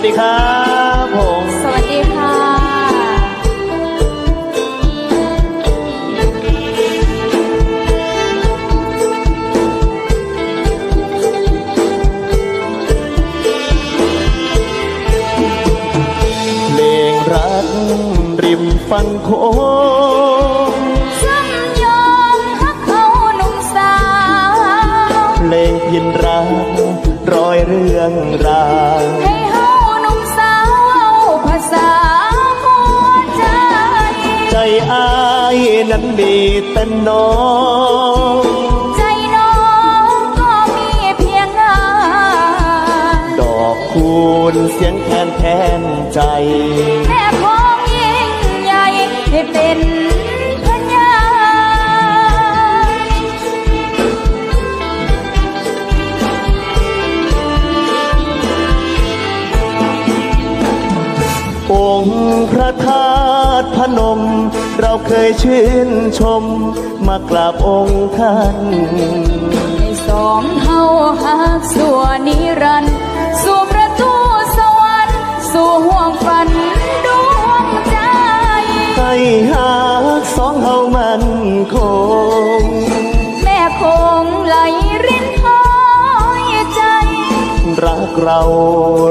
วัสดีครับผมสวัสดีค่ะ เพลงรักริมฟังโค้งซ้ำยอมฮักเขาหนุ่มสาว เพลงพินรักร้อยเรื่องราว อายนั้นมีแต่น้อง ใจน้องก็มีเพียงงานดอกคูณเสียงแคนแทนใจ แม่ของยิ่งใหญ่ให้เป็น องค์พระธาตุพนม เราเคยชื่นชม มากราบองค์ท่านให้สองเฮาหักสัวนิรันดร์สู่ประตูสวรรค์ สู่ห่วงฝันดวงใจให้หักสองเฮามันคง แม่คงไหลรินหอยใจ รักเรา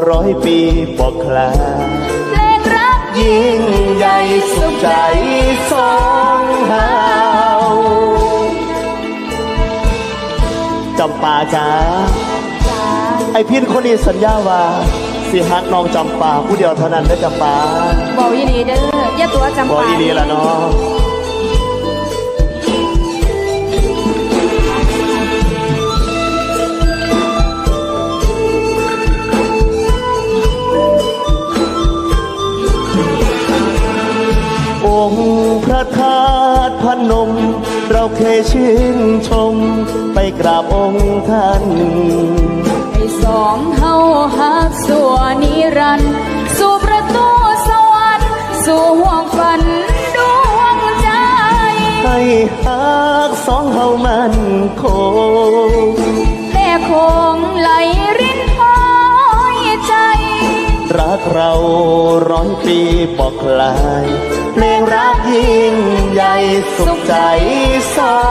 ร้อยปีบอกคลาเพลงรัก ยิ่งใหญ่สุขใจสองเฮาจำปาจ้าจ๋าไอพี่คนนี้สัญญาว่าสิฮักน้องจำปาผู้เดียวเท่านั้นได้อจำปาบอกอีหลีเด้ออย่าตัวจำบอกปาอีนีละเนาะ ระธาตุพนม เราเคยชื่นชม ไปกราบองค์ท่านให้สองเฮาหักสัวนิรันดร์สู่ประตูสวรรค์สู่ห่วงฝันดวงใจให้หักสองเฮามันคงแม่คงไหลรินหอยใจ รักเราร้อยปีปอกลาย เพลงรักยิ่งใหญ่สุขใจสา